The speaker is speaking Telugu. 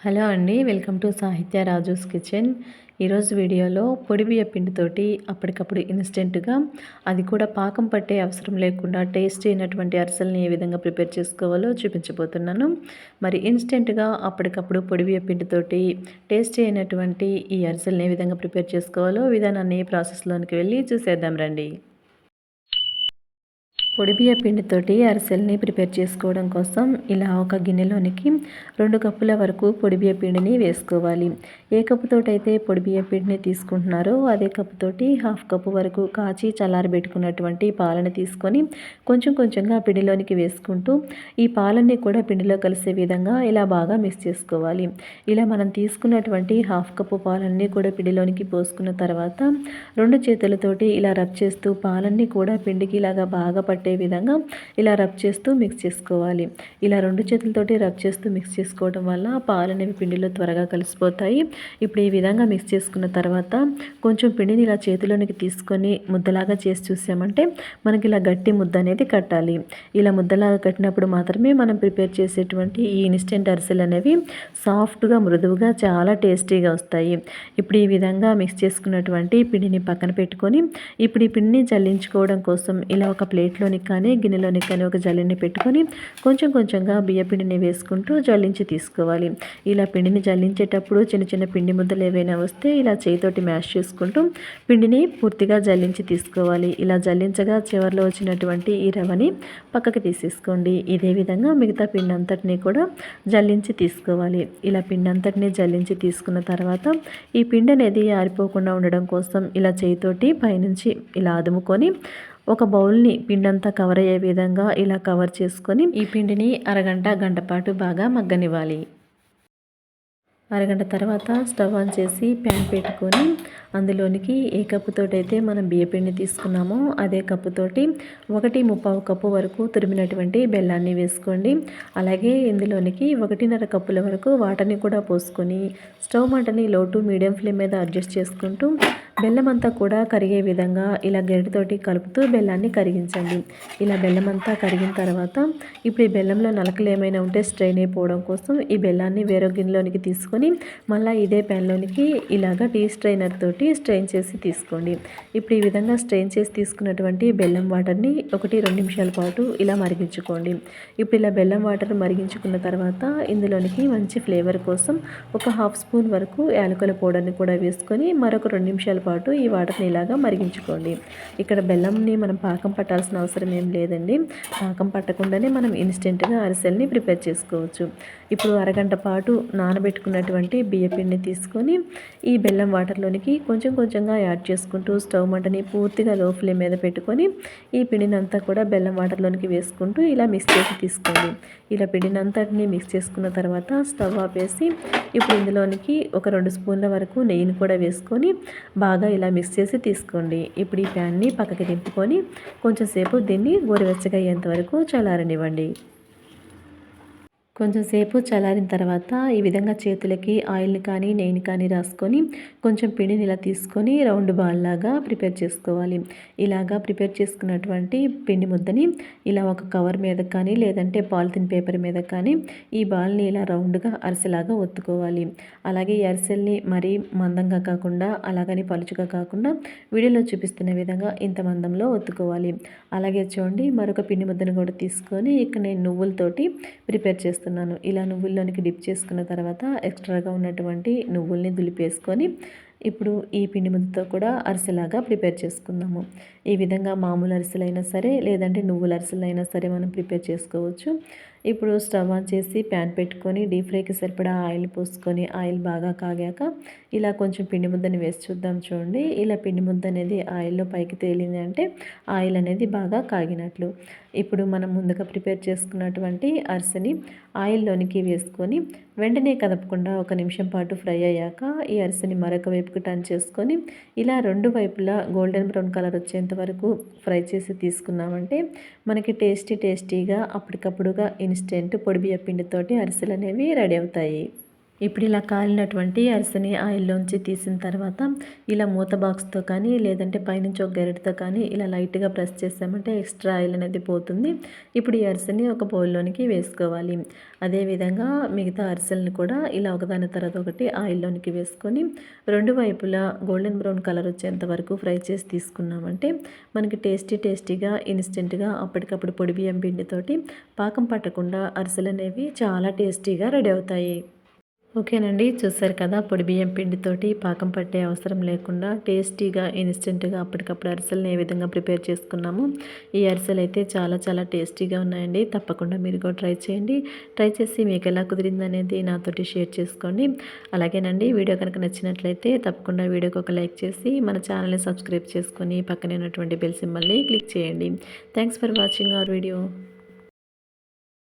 హలో అండి వెల్కమ్ టు సాహిత్య రాజూస్ కిచెన్. ఈరోజు వీడియోలో పొడి బియ్య పిండితోటి అప్పటికప్పుడు ఇన్స్టెంట్గా అది కూడా పాకం పట్టే అవసరం లేకుండా టేస్ట్ అయినటువంటి అరిసెల్ని ఏ విధంగా ప్రిపేర్ చేసుకోవాలో చూపించబోతున్నాను. మరి ఇన్స్టెంట్గా అప్పటికప్పుడు పొడి బియ్య పిండితోటి టేస్ట్ అయినటువంటి ఈ అరిసెల్ని ఏ విధంగా ప్రిపేర్ చేసుకోవాలో విధానాన్ని ప్రాసెస్లోనికి వెళ్ళి చూసేద్దాం రండి. పొడి బియ్య పిండితోటి అరిసెల్ని ప్రిపేర్ చేసుకోవడం కోసం ఇలా ఒక గిన్నెలోనికి రెండు కప్పుల వరకు పొడి బియ్య పిండిని వేసుకోవాలి. ఏ కప్పుతోటైతే అయితే పొడి బియ్యం పిండిని తీసుకుంటున్నారో అదే కప్పుతోటి హాఫ్ కప్పు వరకు కాచి చల్లారబెట్టుకున్నటువంటి పాలను తీసుకొని కొంచెం కొంచెంగా పిండిలోనికి వేసుకుంటూ ఈ పాలన్నీ కూడా పిండిలో కలిసే విధంగా ఇలా బాగా మిక్స్ చేసుకోవాలి. ఇలా మనం తీసుకున్నటువంటి హాఫ్ కప్పు పాలన్నీ కూడా పిండిలోనికి పోసుకున్న తర్వాత రెండు చేతులతోటి ఇలా రబ్ చేస్తూ పాలన్నీ కూడా పిండికి ఇలాగా బాగా పట్టే పట్టే విధంగా ఇలా రబ్ చేస్తూ మిక్స్ చేసుకోవాలి. ఇలా రెండు చేతులతోటి రబ్ చేస్తూ మిక్స్ చేసుకోవడం వల్ల పాలు అనేవి పిండిలో త్వరగా కలిసిపోతాయి. ఇప్పుడు ఈ విధంగా మిక్స్ చేసుకున్న తర్వాత కొంచెం పిండిని ఇలా చేతిలోనికి తీసుకొని ముద్దలాగా చేసి చూసామంటే మనకి ఇలా గట్టి ముద్ద అనేది కట్టాలి. ఇలా ముద్దలాగా కట్టినప్పుడు మాత్రమే మనం ప్రిపేర్ చేసేటువంటి ఈ ఇన్స్టెంట్ అరిసెలు అనేవి సాఫ్ట్గా మృదువుగా చాలా టేస్టీగా వస్తాయి. ఇప్పుడు ఈ విధంగా మిక్స్ చేసుకున్నటువంటి పిండిని పక్కన పెట్టుకొని ఇప్పుడు ఈ పిండిని జల్లించుకోవడం కోసం ఇలా ఒక ప్లేట్లోని కానీ గిన్నెలోని కానీ ఒక జల్లిని పెట్టుకొని కొంచెం కొంచెంగా బియ్య పిండిని వేసుకుంటూ జల్లించి తీసుకోవాలి. ఇలా పిండిని జల్లించేటప్పుడు చిన్న చిన్న పిండి ముద్దలు ఏవైనా వస్తే ఇలా చేయితోటి మ్యాష్ చేసుకుంటూ పిండిని పూర్తిగా జల్లించి తీసుకోవాలి. ఇలా జల్లించగా చివరిలో వచ్చినటువంటి ఈ రవ్వని పక్కకి తీసేసుకోండి. ఇదే విధంగా మిగతా పిండి అంతటిని కూడా జల్లించి తీసుకోవాలి. ఇలా పిండి అంతటిని జల్లించి తీసుకున్న తర్వాత ఈ పిండి అనేది ఆరిపోకుండా ఉండడం కోసం ఇలా చేయితోటి పైనుంచి ఇలా అదుముకొని ఒక బౌల్ని పిండంతా కవర్ అయ్యే విధంగా ఇలా కవర్ చేసుకొని ఈ పిండిని అరగంట గంట పాటు బాగా మగ్గనివ్వాలి. అరగంట తర్వాత స్టవ్ ఆన్ చేసి ప్యాన్ పెట్టుకొని అందులోనికి ఏ కప్పుతోటైతే మనం బియ్యపిండి తీసుకున్నామో అదే కప్పుతోటి ఒకటి ముప్పావు కప్పు వరకు తురిమినటువంటి బెల్లాన్ని వేసుకోండి. అలాగే ఇందులోనికి ఒకటిన్నర కప్పుల వరకు వాటర్ని కూడా పోసుకొని స్టవ్ మంటని లో టు మీడియం ఫ్లేమ్ మీద అడ్జస్ట్ చేసుకుంటూ బెల్లం అంతా కూడా కరిగే విధంగా ఇలా గరిటతోటి కలుపుతూ బెల్లాన్ని కరిగించండి. ఇలా బెల్లం అంతా కరిగిన తర్వాత ఇప్పుడు ఈ బెల్లంలో నలకలు ఏమైనా ఉంటే స్ట్రెయిన్ అయిపోవడం కోసం ఈ బెల్లాన్ని వేరే గిన్నెలోనికి తీసుకొని మళ్ళీ ఇదే ప్యాన్లోనికి ఇలాగ టీ స్ట్రైనర్ తోటి స్ట్రెయిన్ చేసి తీసుకోండి. ఇప్పుడు ఈ విధంగా స్ట్రెయిన్ చేసి తీసుకున్నటువంటి బెల్లం వాటర్ని ఒకటి రెండు నిమిషాల పాటు ఇలా మరిగించుకోండి. ఇప్పుడు ఇలా బెల్లం వాటర్ మరిగించుకున్న తర్వాత ఇందులోనికి మంచి ఫ్లేవర్ కోసం ఒక హాఫ్ స్పూన్ వరకు యాలకుల పౌడర్ని కూడా వేసుకొని మరొక రెండు నిమిషాల పాటు ఈ వాటర్ని ఇలాగా మరిగించుకోండి. ఇక్కడ బెల్లంని మనం పాకం పట్టాల్సిన అవసరం ఏం లేదండి. పాకం పట్టకుండానే మనం ఇన్స్టెంట్గా అరిసెల్ని ప్రిపేర్ చేసుకోవచ్చు. ఇప్పుడు అరగంట పాటు నానబెట్టుకున్నట్టు ఉన్నటువంటి బియ్యపిండిని తీసుకొని ఈ బెల్లం వాటర్లోనికి కొంచెం కొంచెంగా యాడ్ చేసుకుంటూ స్టవ్ మంటని పూర్తిగా లో ఫ్లేమ్ మీద పెట్టుకొని ఈ పిండిని అంతా కూడా బెల్లం వాటర్లోనికి వేసుకుంటూ ఇలా మిక్స్ చేసి తీసుకోండి. ఇలా పిండిని అంతటిని మిక్స్ చేసుకున్న తర్వాత స్టవ్ ఆపేసి ఇప్పుడు ఇందులోనికి ఒక రెండు స్పూన్ల వరకు నెయ్యిని కూడా వేసుకొని బాగా ఇలా మిక్స్ చేసి తీసుకోండి. ఇప్పుడు ఈ ప్యాన్ని పక్కకి దింపుకొని కొంచెం సేపు దీన్ని గోరువెచ్చగా అయ్యేంత వరకు చల్లారనివ్వండి. కొంచెం సేపు చల్లారిన తర్వాత ఈ విధంగా చేతులకి ఆయిల్ని కానీ నెయ్యిని కానీ రాసుకొని కొంచెం పిండిని ఇలా తీసుకొని రౌండ్ బాల్ లాగా ప్రిపేర్ చేసుకోవాలి. ఇలాగా ప్రిపేర్ చేసుకున్నటువంటి పిండి ముద్దని ఇలా ఒక కవర్ మీద కానీ లేదంటే పాలిథిన్ పేపర్ మీద కానీ ఈ బాల్ని ఇలా రౌండ్గా అరిసెలాగా ఒత్తుకోవాలి. అలాగే ఈ అరిసెల్ని మరీ మందంగా కాకుండా అలాగని పలుచుగా కాకుండా వీడియోలో చూపిస్తున్న విధంగా ఇంత మందంలో ఒత్తుకోవాలి. అలాగే చూడండి మరొక పిండి ముద్దను కూడా తీసుకొని ఇక్కడ నేను నువ్వులతోటి ప్రిపేర్ చేస్తున్నాను. చేస్తున్నాను. ఇలా నువ్వుల్లోనికి డిప్ చేసుకున్న తర్వాత ఎక్స్ట్రాగా ఉన్నటువంటి నువ్వుల్ని దులిపేసుకొని ఇప్పుడు ఈ పిండి ముద్దతో కూడా అరిసెలాగా ప్రిపేర్ చేసుకుందాము. ఈ విధంగా మామూలు అరిసెలైనా సరే లేదంటే నువ్వుల అరిసెలైనా సరే మనం ప్రిపేర్ చేసుకోవచ్చు. ఇప్పుడు స్టవ్ ఆన్ చేసి ప్యాన్ పెట్టుకొని డీప్ ఫ్రైకి సరిపడా ఆయిల్ పోసుకొని ఆయిల్ బాగా కాగాక ఇలా కొంచెం పిండి ముద్దని వేసి చూద్దాం చూడండి. ఇలా పిండి ముద్ద అనేది ఆయిల్లో పైకి తేలింది అంటే ఆయిల్ అనేది బాగా కాగినట్లు. ఇప్పుడు మనం ముందుగా ప్రిపేర్ చేసుకున్నటువంటి అరిసెని ఆయిల్లోనికి వేసుకొని వెంటనే కదపకుండా ఒక నిమిషం పాటు ఫ్రై అయ్యాక ఈ అరిసెని మరొక వైపుకి టర్న్ చేసుకొని ఇలా రెండు వైపులా గోల్డెన్ బ్రౌన్ కలర్ వచ్చేంత వరకు ఫ్రై చేసి తీసుకున్నామంటే మనకి టేస్టీ టేస్టీగా అప్పటికప్పుడుగా ఇన్స్టెంట్ పొడి బియ్య పిండితోటి అరిసెలు అనేవి రెడీ అవుతాయి. ఇప్పుడు ఇలా కాలినటువంటి అరిసెని ఆయిల్లోంచి తీసిన తర్వాత ఇలా మూత బాక్స్తో కానీ లేదంటే పైనుంచి ఒక గరిటతో కానీ ఇలా లైట్గా ప్రెస్ చేసామంటే ఎక్స్ట్రా ఆయిల్ అనేది పోతుంది. ఇప్పుడు ఈ అరిసెని ఒక బౌల్లోనికి వేసుకోవాలి. అదేవిధంగా మిగతా అరిసెలను కూడా ఇలా ఒకదాని తర్వాత ఒకటి ఆయిల్లోనికి వేసుకొని రెండు వైపులా గోల్డెన్ బ్రౌన్ కలర్ వచ్చేంత వరకు ఫ్రై చేసి తీసుకున్నామంటే మనకి టేస్టీ టేస్టీగా ఇన్స్టెంట్గా అప్పటికప్పుడు పొడి బియ్యం పిండితోటి పాకం పట్టకుండా అరిసెలు అనేవి చాలా టేస్టీగా రెడీ అవుతాయి. ఓకేనండి చూసారు కదా పొడి బియ్యం పిండితోటి పాకం పట్టే అవసరం లేకుండా టేస్టీగా ఇన్స్టెంట్గా అప్పటికప్పుడు అరిసెలను ఏ విధంగా ప్రిపేర్ చేసుకున్నాము ఈ అరిసెలు అయితే చాలా చాలా టేస్టీగా ఉన్నాయండి. తప్పకుండా మీరు కూడా ట్రై చేయండి. ట్రై చేసి మీకు ఎలా కుదిరింది అనేది నాతోటి షేర్ చేసుకోండి. అలాగేనండి వీడియో కనుక నచ్చినట్లయితే తప్పకుండా వీడియోకి ఒక లైక్ చేసి మన ఛానల్ని సబ్స్క్రైబ్ చేసుకొని పక్కనే ఉన్నటువంటి బెల్ సింబల్ని క్లిక్ చేయండి. Thanks for watching our video.